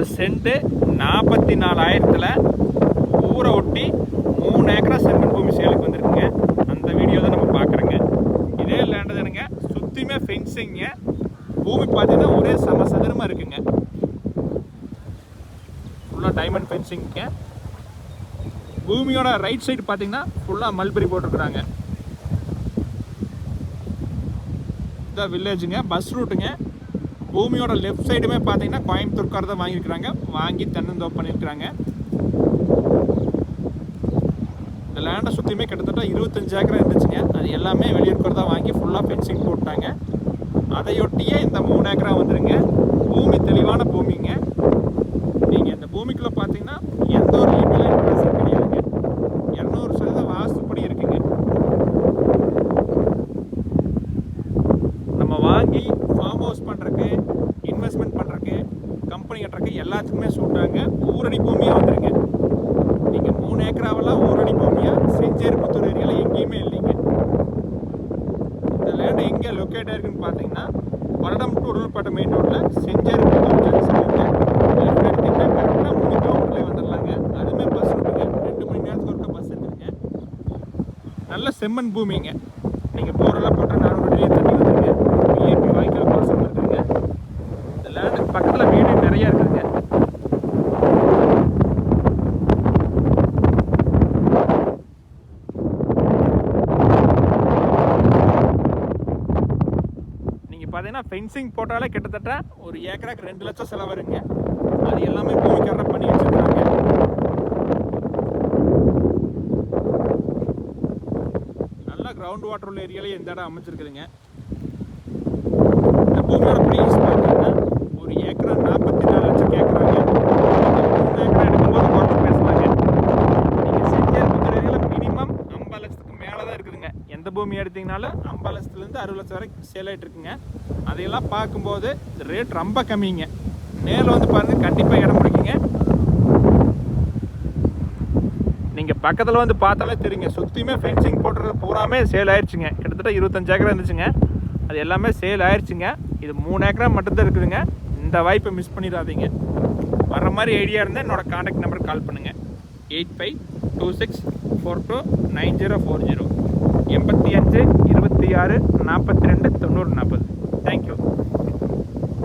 ஒரு சென்ட்டு நாற்பத்தி நாலாயிரத்தில் ஊரை ஒட்டி மூணு ஏக்கரா செம்மண் பூமி சேலுக்கு வந்திருக்குங்க. அந்த வீடியோ தான் நம்ம பார்க்குறோங்க. இதே லேண்டு தானுங்க. சுற்றியுமே ஃபென்சிங்க பூமி பார்த்தீங்கன்னா ஒரே சமசதுரமாக இருக்குங்க. ஃபுல்லாக டைமண்ட் ஃபென்சிங்க பூமியோட ரைட் சைடு பார்த்தீங்கன்னா ஃபுல்லாக மல்பெரி போட்டிருக்குறாங்க. இதான் வில்லேஜுங்க பஸ் ரூட்டுங்க பூமியோட லெஃப்ட் சைடுமே பார்த்தீங்கன்னா கோயம்புத்தூர்கார் தான் வாங்கியிருக்கிறாங்க. வாங்கி தென்னந்தோப்பு பண்ணியிருக்கிறாங்க. இந்த லேண்டை சுற்றியுமே கிட்டத்தட்ட இருபத்தஞ்சு ஏக்கரா இருந்துச்சுங்க. அது எல்லாமே வெளியூர்கார் தான் வாங்கி ஃபுல்லாக ஃபென்சிங் போட்டாங்க. அதையொட்டியே இந்த மூணு ஏக்கரா வந்துருங்க. பூமி தெளிவான பூமிங்க நீங்கள் இந்த பூமிக்குள்ளே பார்த்தீங்கன்னா எந்த ஒரு ஈபியில் இன்ட்ரெஸ்ட் கிடையாதுங்க இரநூறு சதவீதம் வாஸ்துப்படி இருக்குங்க நம்ம வாங்கி ஃபார்ம் ஹவுஸ் பண்ணுறக்கு இன்வெஸ்ட்மெண்ட் பண்ணுறக்கு கம்பெனி கட்டுறக்கு எல்லாத்துக்குமே சூட்டாங்க ஊரடி பூமியாக வந்துருங்க. நீங்கள் மூணு ஏக்கராவெல்லாம் ஊரடி பூமியாக செஞ்சேரிபுத்தூர் ஏரியாவில் எங்கேயுமே இல்லைங்க. இந்த லேண்டு எங்கே லொக்கேட் ஆயிருக்குன்னு பார்த்தீங்கன்னா பரடம் டு உடல்பேட்டை மெயின் ரோட்டில் செஞ்சேரிபுத்தூர் ஜங்ஷனுங்க லெஃப்ட் எடுத்தீங்கன்னா கரெக்டாக மூணு கிலோமீட்டர்லேயே வந்துடலாங்க. அதுவுமே பஸ் இருக்குங்க ரெண்டு மணி நேரத்துக்கு ஒருக்கா பஸ் இருக்குங்க நல்ல செம்மண் பூமிங்க. நீங்கள் போரெல்லாம் போட்டால் நானூறு அடியே தண்ணி வந்துருங்க விஐபி வாய்க்கால் பாசனம் இருக்குங்க இந்த லேண்டுக்கு பக்கத்தில் வீடு நிறையா இருக்குதுங்க நீங்கள் பார்த்தீங்கன்னா ஃபென்சிங் போட்டாலே கிட்டத்தட்ட ஒரு ஏக்கராக்கு ரெண்டு லட்சம் செலவருங்க. அது எல்லாமே பூமிக்காரர் பண்ணி வச்சுருக்காங்க. நல்லா கிரவுண்ட் வாட்டர் உள்ள ஏரியாலே இந்த இடம் அமைச்சிருக்குதுங்க இந்த பூமியோட ப்ரைஸ் பார்த்தீங்கன்னா ஒரு ஏக்கரா நாற்பத்தி நாலு லட்சம் கேட்குறாங்க மூணு ஏக்கரா எடுக்கும்போது குறைச்சி பேசலாங்க நீங்கள் செஞ்சேரிபுத்தூர் ஏரியாவில் மினிமம் ஐம்பது லட்சத்துக்கு மேலே தான் இருக்குதுங்க எந்த பூமி எடுத்தீங்கனாலும் ஐம்பது லட்சத்துலேருந்து அறுபது லட்சம் வரைக்கும் சேல் ஆகிட்டு இருக்குங்க. அதையெல்லாம் பார்க்கும்போது ரேட் ரொம்ப கம்மிங்க. நேரில் வந்து பாருங்கள் கண்டிப்பாக இடம் பிடிக்குங்க. நீங்கள் பக்கத்தில் வந்து பார்த்தாலே தெரியுங்க. சுற்றியுமே ஃபென்சிங் போட்டுறது பூராமே சேல் ஆயிடுச்சுங்க கிட்டத்தட்ட இருபத்தஞ்சு ஏக்கரா இருந்துச்சுங்க. அது எல்லாமே சேல் ஆயிடுச்சுங்க இது மூணு ஏக்கரா மட்டும்தான் இருக்குதுங்க. இந்த வாய்ப்பை மிஸ் பண்ணிடாதீங்க. வர்ற மாதிரி ஐடியா இருந்தால் என்னோட காண்டாக்ட் நம்பருக்கு கால் பண்ணுங்கள் eight five two six four two nine zero four zero எண்பத்தி அஞ்சு இருபத்தி ஆறு நாற்பத்தி ரெண்டு தொண்ணூறு நாற்பது.